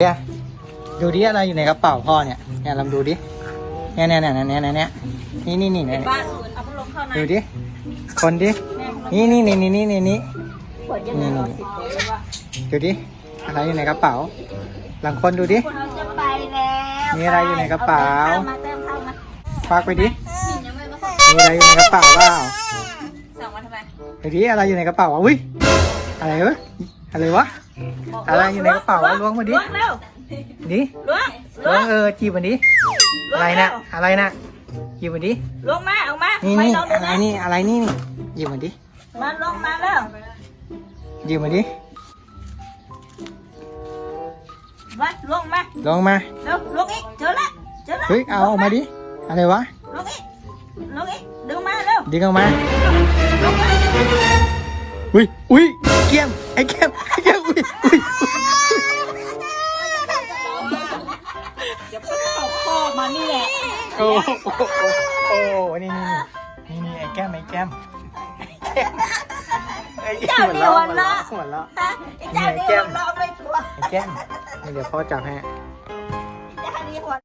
เนี่ยดูดิอะไรอยู่ในกระเป๋าพ่อเนี่ยเนี่ยลองดูดิเนี่ยเนี่ยเนี่ยเนี่ยเนี่ยเนี่ยนี่นี่นี่เนี่ยบ้านอื่นเอาพัดลมเข้าในดูดิคนดินี่นี่นี่นี่นี่นี่นี่เปิดยังไงรอสิบคนเลยว่าดูดิอะไรอยู่ในกระเป๋าลองคนดูดิคนเราจะไปแล้วมีอะไรอยู่ในกระเป๋าอมาเติมข้าวมาควักไปดินี่ยังไม่มาส่งมีอะไรอยู่ในกระเป๋าเปล่าสั่งมาทำไมดูดิอะไรอยู่ในกระเป๋าวะอุ้ย อะไรวะอะไรวะอะไรอยู่ในกระเป๋าวะล้วงมาดิล้วงเร็วดิล้วงล้วงเออจีบมันดิอะไรนะอะไรนะจีบมันดิล้วงมาเอามานี่ไม่นี่ต้องดูอะไรนะนี่อะไรนี่นี่จีบมันดิมาลงมาแล้วจีบมันดิมาลงมาลงมาเร็วลงอีกเจอละเจอละเฮ้ยเอาออกมาดิอะไรวะลงอีกลงอีกดึงมาเร็วดึงออกมาลงมา อุ้ยอุ้ยเกี้ยมไอ้เกี้ยมไอ้เกี้ยมอุ้ยอุ้ยเดี๋ยวพ่อตบคอมานี่แหละโอ้โหโอ้โหนี่นี่นี่นี่ไอ้แก้มไอ้แก้มไอ้แก้มหัวเราะหัวเราะหัวเราะฮะไอ้เจ้านี่หัวเราะไม่กลัวไอ้แก้มเดี๋ยวพ่อจับให้